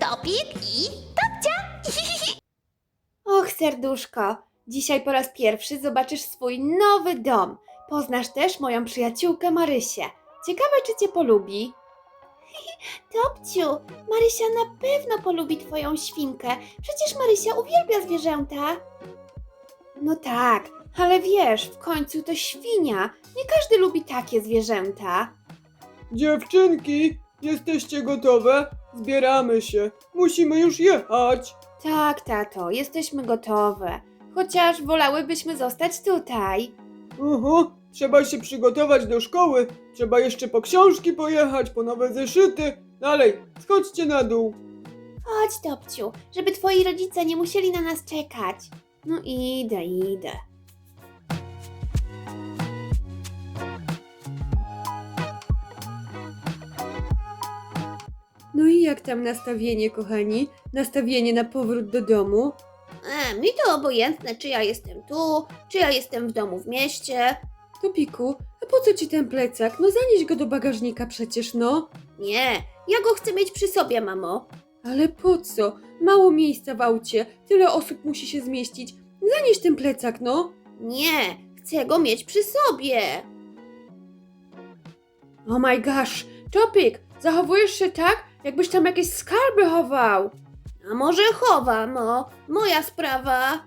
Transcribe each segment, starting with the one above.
Topik i Topcia. Och, serduszko, dzisiaj po raz pierwszy zobaczysz swój nowy dom. Poznasz też moją przyjaciółkę Marysię. Ciekawe, czy cię polubi. Topciu, Marysia na pewno polubi twoją świnkę. Przecież Marysia uwielbia zwierzęta. No tak, ale wiesz, w końcu to świnia. Nie każdy lubi takie zwierzęta. Dziewczynki, jesteście gotowe? Zbieramy się. Musimy już jechać. Tak, tato, jesteśmy gotowe. Chociaż wolałybyśmy zostać tutaj. Oho, trzeba się przygotować do szkoły. Trzeba jeszcze po książki pojechać, po nowe zeszyty. Dalej, schodźcie na dół. Chodź, Topciu, żeby twoi rodzice nie musieli na nas czekać. No idę, idę. No i jak tam nastawienie, kochani? Nastawienie na powrót do domu? E, mi to obojętne, czy ja jestem tu, czy ja jestem w domu w mieście. Topiku, a po co ci ten plecak? No zanieś go do bagażnika przecież, no. Nie, ja go chcę mieć przy sobie, mamo. Ale po co? Mało miejsca w aucie, tyle osób musi się zmieścić. Zanieś ten plecak, no. Nie, chcę go mieć przy sobie. Oh my gosh, Topik, zachowujesz się tak, jakbyś tam jakieś skarby chował. A może chowam, o, moja sprawa.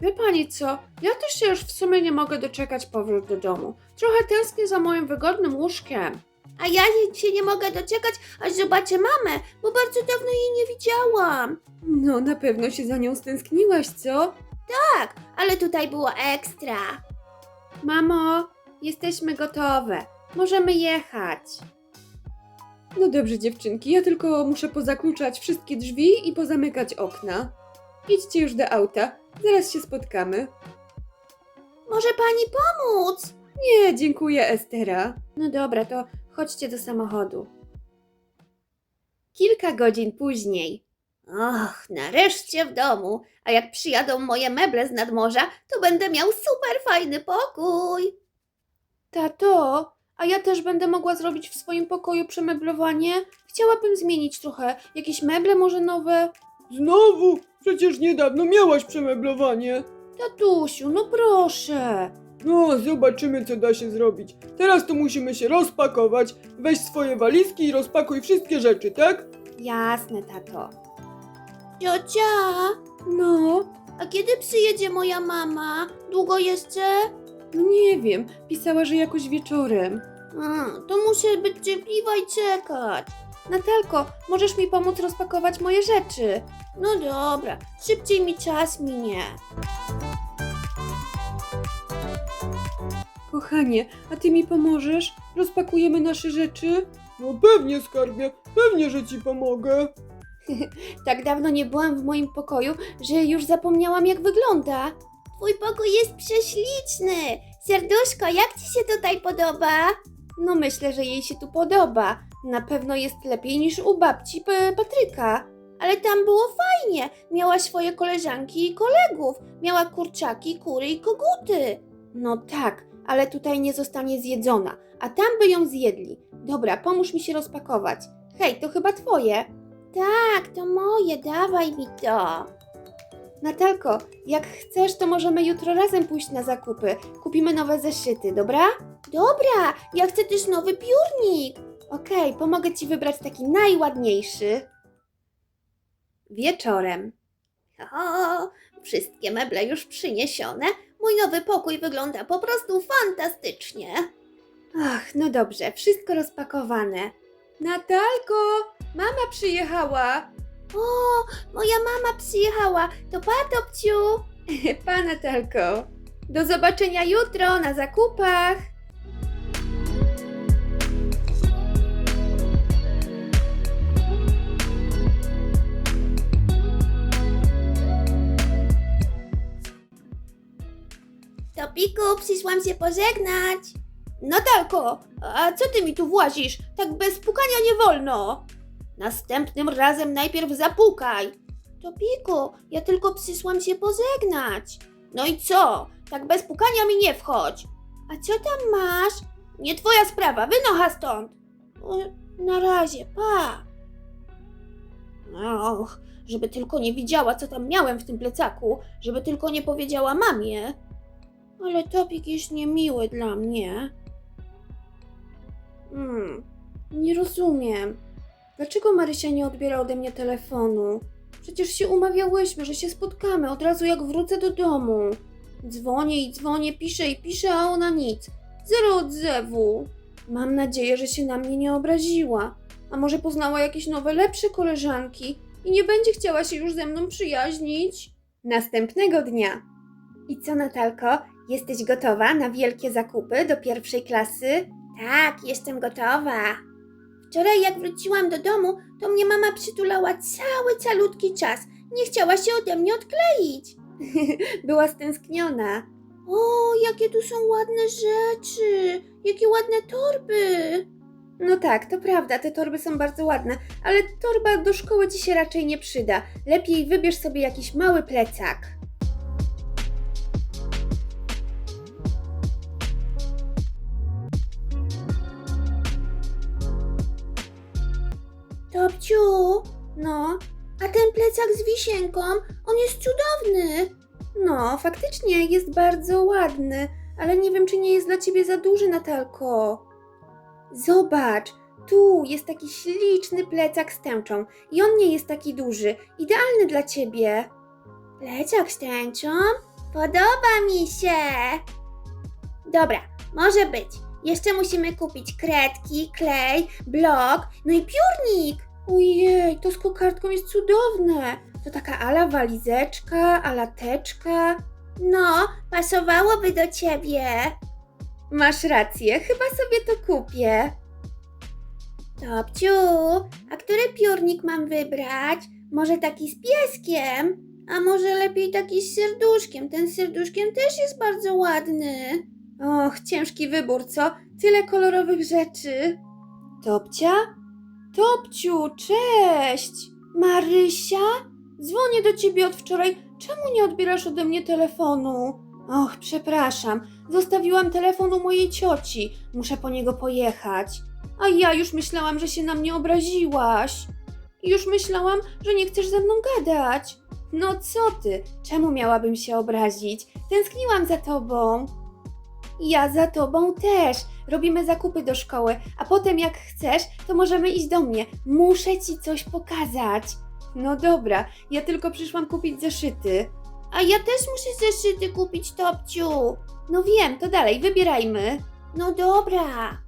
Wie pani co, ja też się już w sumie nie mogę doczekać powrót do domu. Trochę tęsknię za moim wygodnym łóżkiem. A ja się nie mogę doczekać, aż zobaczę mamę, bo bardzo dawno jej nie widziałam. No, na pewno się za nią stęskniłaś, co? Tak, ale tutaj było ekstra. Mamo, jesteśmy gotowe. Możemy jechać. No dobrze, dziewczynki, ja tylko muszę pozakluczać wszystkie drzwi i pozamykać okna. Idźcie już do auta, zaraz się spotkamy. Może pani pomóc? Nie, dziękuję, Estera. No dobra, to chodźcie do samochodu. Kilka godzin później. Och, nareszcie w domu. A jak przyjadą moje meble z nadmorza, to będę miał super fajny pokój. Tato, a ja też będę mogła zrobić w swoim pokoju przemeblowanie? Chciałabym zmienić trochę. Jakieś meble może nowe? Znowu? Przecież niedawno miałaś przemeblowanie. Tatusiu, no proszę. No, zobaczymy, co da się zrobić. Teraz to musimy się rozpakować. Weź swoje walizki i rozpakuj wszystkie rzeczy, tak? Jasne, tato. Ciocia, No, a kiedy przyjedzie moja mama? Długo jeszcze? No nie wiem. Pisała, że jakoś wieczorem. A, to muszę być cierpliwa i czekać. Natalko, możesz mi pomóc rozpakować moje rzeczy? No dobra, szybciej mi czas minie. Kochanie, a ty mi pomożesz? Rozpakujemy nasze rzeczy? No pewnie, skarbie, pewnie, że ci pomogę. Tak dawno nie byłam w moim pokoju, że już zapomniałam jak wygląda. Twój pokój jest prześliczny. Serduszko, jak ci się tutaj podoba? No myślę, że jej się tu podoba. Na pewno jest lepiej niż u babci P- Patryka. Ale tam było fajnie. Miała swoje koleżanki i kolegów. Miała kurczaki, kury i koguty. No tak, ale tutaj nie zostanie zjedzona, a tam by ją zjedli. Dobra, pomóż mi się rozpakować. Hej, to chyba twoje. Tak, to moje, dawaj mi to. Natalko, jak chcesz, to możemy jutro razem pójść na zakupy. Kupimy nowe zeszyty, dobra? Dobra, ja chcę też nowy piórnik. Okej, pomogę ci wybrać taki najładniejszy. Wieczorem. O, wszystkie meble już przyniesione. Mój nowy pokój wygląda po prostu fantastycznie. Ach, no dobrze, wszystko rozpakowane. Natalko, mama przyjechała. O, moja mama przyjechała. To pa, Topciu. Pa, Natalko. Do zobaczenia jutro na zakupach. Topiku, przyszłam się pożegnać. Natalko, a co ty mi tu włazisz? Tak bez pukania nie wolno. Następnym razem najpierw zapukaj. Topiku, ja tylko przyszłam się pożegnać. No i co? Tak bez pukania mi nie wchodź. A co tam masz? Nie twoja sprawa, wynocha stąd. O, na razie, pa. Och, żeby tylko nie widziała, co tam miałem w tym plecaku, żeby tylko nie powiedziała mamie. Ale Topik jest niemiły dla mnie. Hmm, nie rozumiem. Dlaczego Marysia nie odbiera ode mnie telefonu? Przecież się umawiałyśmy, że się spotkamy od razu jak wrócę do domu. Dzwonię i dzwonię, piszę i piszę, a ona nic. Zero odzewu. Mam nadzieję, że się na mnie nie obraziła. A może poznała jakieś nowe, lepsze koleżanki i nie będzie chciała się już ze mną przyjaźnić? Następnego dnia. I co, Natalko? Jesteś gotowa na wielkie zakupy do pierwszej klasy? Tak, jestem gotowa. Wczoraj jak wróciłam do domu, to mnie mama przytulała cały calutki czas. Nie chciała się ode mnie odkleić. Była stęskniona. O, jakie tu są ładne rzeczy! Jakie ładne torby! No tak, to prawda, te torby są bardzo ładne, ale torba do szkoły ci się raczej nie przyda. Lepiej wybierz sobie jakiś mały plecak. Topciu, No, a ten plecak z wisienką, on jest cudowny. no, faktycznie jest bardzo ładny, ale nie wiem, czy nie jest dla ciebie za duży, Natalko. Zobacz, tu jest taki śliczny plecak z tęczą i on nie jest taki duży. Idealny dla ciebie. Plecak z tęczą? Podoba mi się. Dobra, może być. Jeszcze musimy kupić kredki, klej, blok, no i piórnik. Ojej, to z kokardką jest cudowne. To taka ala walizeczka, ala teczka. No, pasowałoby do ciebie. Masz rację, chyba sobie to kupię. Topciu, a który piórnik mam wybrać? Może taki z pieskiem? A może lepiej taki z serduszkiem? Ten z serduszkiem też jest bardzo ładny. Och, ciężki wybór, co? Tyle kolorowych rzeczy. Topcia? Topciu, cześć! Marysia? Dzwonię do ciebie od wczoraj. Czemu nie odbierasz ode mnie telefonu? Och, przepraszam. Zostawiłam telefon u mojej cioci. Muszę po niego pojechać. A ja już myślałam, że się na mnie obraziłaś. Już myślałam, że nie chcesz ze mną gadać. No co ty? Czemu miałabym się obrazić? Tęskniłam za tobą. Ja za tobą też. Robimy zakupy do szkoły, a potem jak chcesz, to możemy iść do mnie. Muszę ci coś pokazać. No dobra, ja tylko przyszłam kupić zeszyty. A ja też muszę zeszyty kupić, Topciu. No wiem, to dalej, wybierajmy. No dobra.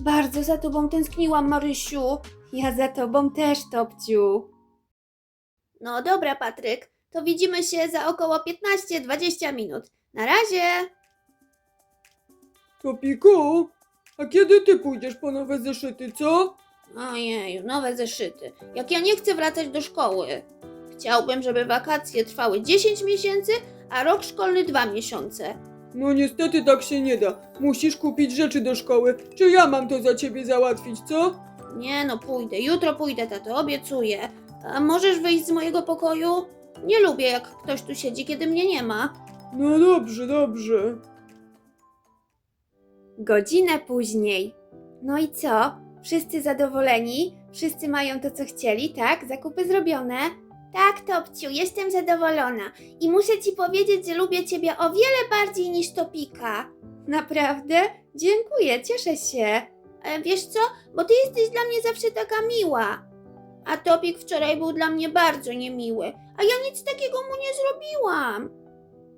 Bardzo za tobą tęskniłam, Marysiu. Ja za tobą też, Topciu. No dobra, Patryk. To widzimy się za około 15-20 minut. Na razie. Topiku, a kiedy ty pójdziesz po nowe zeszyty, co? Ojej, nowe zeszyty. Jak ja nie chcę wracać do szkoły. Chciałbym, żeby wakacje trwały 10 miesięcy, a rok szkolny 2 miesiące. No niestety tak się nie da. Musisz kupić rzeczy do szkoły. Czy ja mam to za ciebie załatwić, co? Nie no, pójdę. Jutro pójdę, tato, obiecuję. A możesz wyjść z mojego pokoju? Nie lubię, jak ktoś tu siedzi, kiedy mnie nie ma. No dobrze, dobrze. Godzinę później. No i co? Wszyscy zadowoleni? Wszyscy mają to, co chcieli, tak? Zakupy zrobione? Tak, Topciu, jestem zadowolona. I muszę ci powiedzieć, że lubię ciebie o wiele bardziej niż Topika. Naprawdę? Dziękuję, cieszę się. E, wiesz co? Bo ty jesteś dla mnie zawsze taka miła. A Topik wczoraj był dla mnie bardzo niemiły, a ja nic takiego mu nie zrobiłam.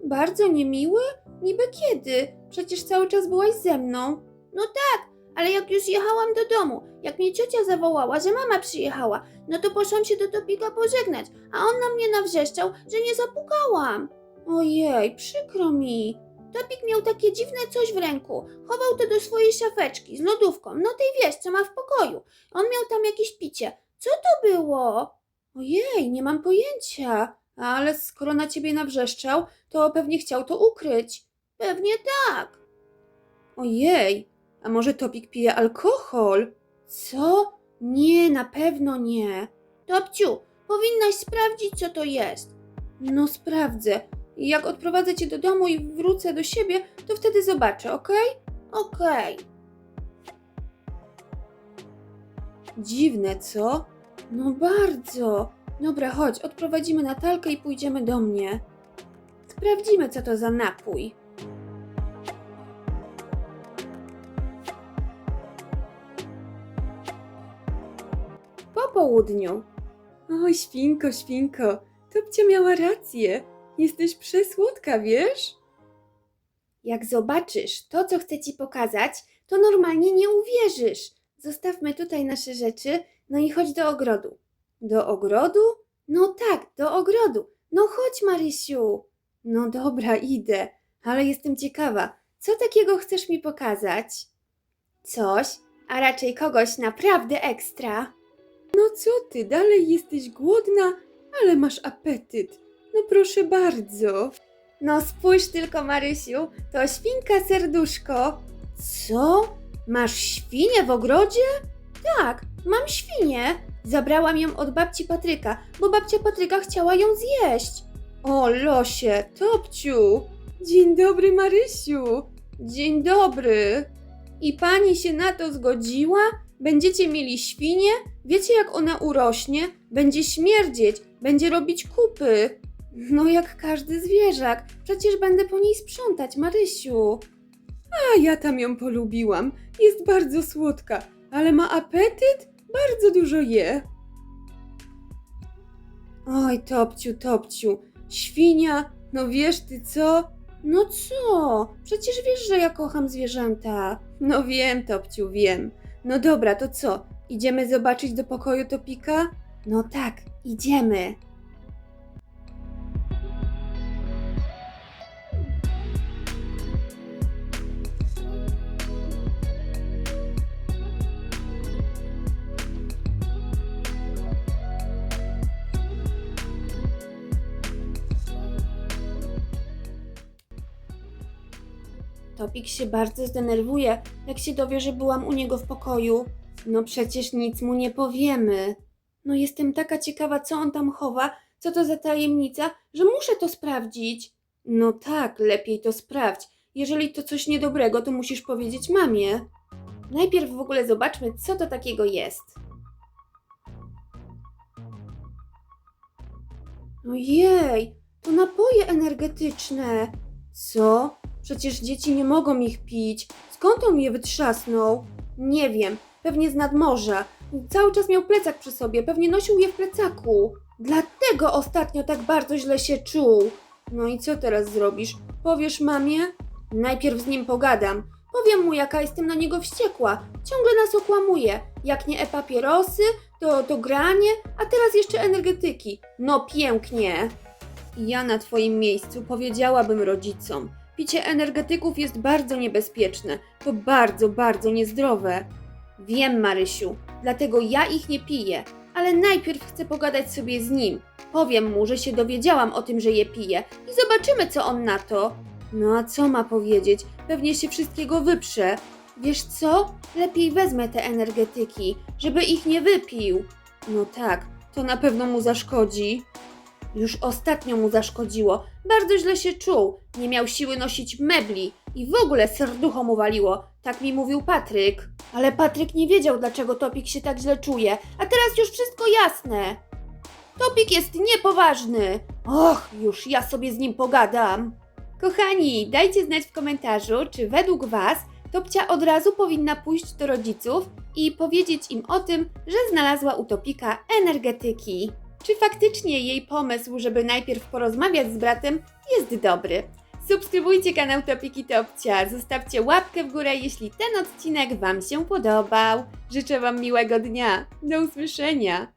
Bardzo niemiły? Niby kiedy? Przecież cały czas byłaś ze mną. No tak, ale jak już jechałam do domu, jak mnie ciocia zawołała, że mama przyjechała, no to poszłam się do Topika pożegnać, a on na mnie nawrzeszczał, że nie zapukałam. Ojej, przykro mi. Topik miał takie dziwne coś w ręku. Chował to do swojej szafeczki z lodówką, no tej wiesz, co ma w pokoju. On miał tam jakieś picie. Co to było? Ojej, nie mam pojęcia. Ale skoro na ciebie nawrzeszczał, to pewnie chciał to ukryć. Pewnie tak. Ojej, a może Topik pije alkohol? Co? Nie, na pewno nie. Topciu, powinnaś sprawdzić, co to jest. No sprawdzę. Jak odprowadzę cię do domu i wrócę do siebie, to wtedy zobaczę, okej? Okej. Dziwne, co? No bardzo. Dobra, chodź, odprowadzimy Natalkę i pójdziemy do mnie. Sprawdzimy, co to za napój. Po południu. Oj, świnko, świnko, Topcia miała rację. Jesteś przesłodka, wiesz? Jak zobaczysz to, co chcę ci pokazać, to normalnie nie uwierzysz. Zostawmy tutaj nasze rzeczy, no i chodź do ogrodu. Do ogrodu? No tak, do ogrodu. No chodź, Marysiu. No dobra, idę, ale jestem ciekawa, co takiego chcesz mi pokazać? Coś, a raczej kogoś naprawdę ekstra. No co ty, dalej jesteś głodna, ale masz apetyt. No proszę bardzo. No spójrz tylko, Marysiu, to świnka serduszko. Co? Masz świnię w ogrodzie? Tak, mam świnię. Zabrałam ją od babci Patryka, bo babcia Patryka chciała ją zjeść. O, losie, Topciu. Dzień dobry, Marysiu. Dzień dobry. I pani się na to zgodziła? Będziecie mieli świnię? Wiecie, jak ona urośnie? Będzie śmierdzieć, będzie robić kupy. No jak każdy zwierzak. Przecież będę po niej sprzątać, Marysiu. A ja tam ją polubiłam. Jest bardzo słodka, ale ma apetyt? Bardzo dużo je. Oj, Topciu, Topciu, świnia, no wiesz ty co? No co? Przecież wiesz, że ja kocham zwierzęta. No wiem, Topciu, wiem. No dobra, to co? Idziemy zobaczyć do pokoju Topika? No tak, idziemy. Topik się bardzo zdenerwuje, jak się dowie, że byłam u niego w pokoju. No przecież nic mu nie powiemy. No jestem taka ciekawa, co on tam chowa, co to za tajemnica, że muszę to sprawdzić. No tak, lepiej to sprawdź. Jeżeli to coś niedobrego, to musisz powiedzieć mamie. Najpierw w ogóle zobaczmy, co to takiego jest. Ojej, to napoje energetyczne. Co? Przecież dzieci nie mogą ich pić. Skąd on je wytrzasnął? Nie wiem, pewnie z nadmorza. Cały czas miał plecak przy sobie, pewnie nosił je w plecaku. Dlatego ostatnio tak bardzo źle się czuł. No i co teraz zrobisz? Powiesz mamie? Najpierw z nim pogadam. Powiem mu, jaka jestem na niego wściekła. Ciągle nas okłamuje. Jak nie e-papierosy, to, to granie, a teraz jeszcze energetyki. No pięknie. Ja na twoim miejscu powiedziałabym rodzicom. Picie energetyków jest bardzo niebezpieczne. To bardzo, bardzo niezdrowe. Wiem, Marysiu, dlatego ja ich nie piję, ale najpierw chcę pogadać sobie z nim. Powiem mu, że się dowiedziałam o tym, że je pije i zobaczymy, co on na to. No a co ma powiedzieć? Pewnie się wszystkiego wyprze. Wiesz co? Lepiej wezmę te energetyki, żeby ich nie wypił. No tak, to na pewno mu zaszkodzi. Już ostatnio mu zaszkodziło. Bardzo źle się czuł. Nie miał siły nosić mebli i w ogóle serducho mu waliło. Tak mi mówił Patryk. Ale Patryk nie wiedział, dlaczego Topik się tak źle czuje. A teraz już wszystko jasne. Topik jest niepoważny. Och, już ja sobie z nim pogadam. Kochani, dajcie znać w komentarzu, czy według Was Topcia od razu powinna pójść do rodziców i powiedzieć im o tym, że znalazła u Topika energetyki. Czy faktycznie jej pomysł, żeby najpierw porozmawiać z bratem, jest dobry? Subskrybujcie kanał Topiki Topcia, zostawcie łapkę w górę, jeśli ten odcinek Wam się podobał. Życzę Wam miłego dnia. Do usłyszenia!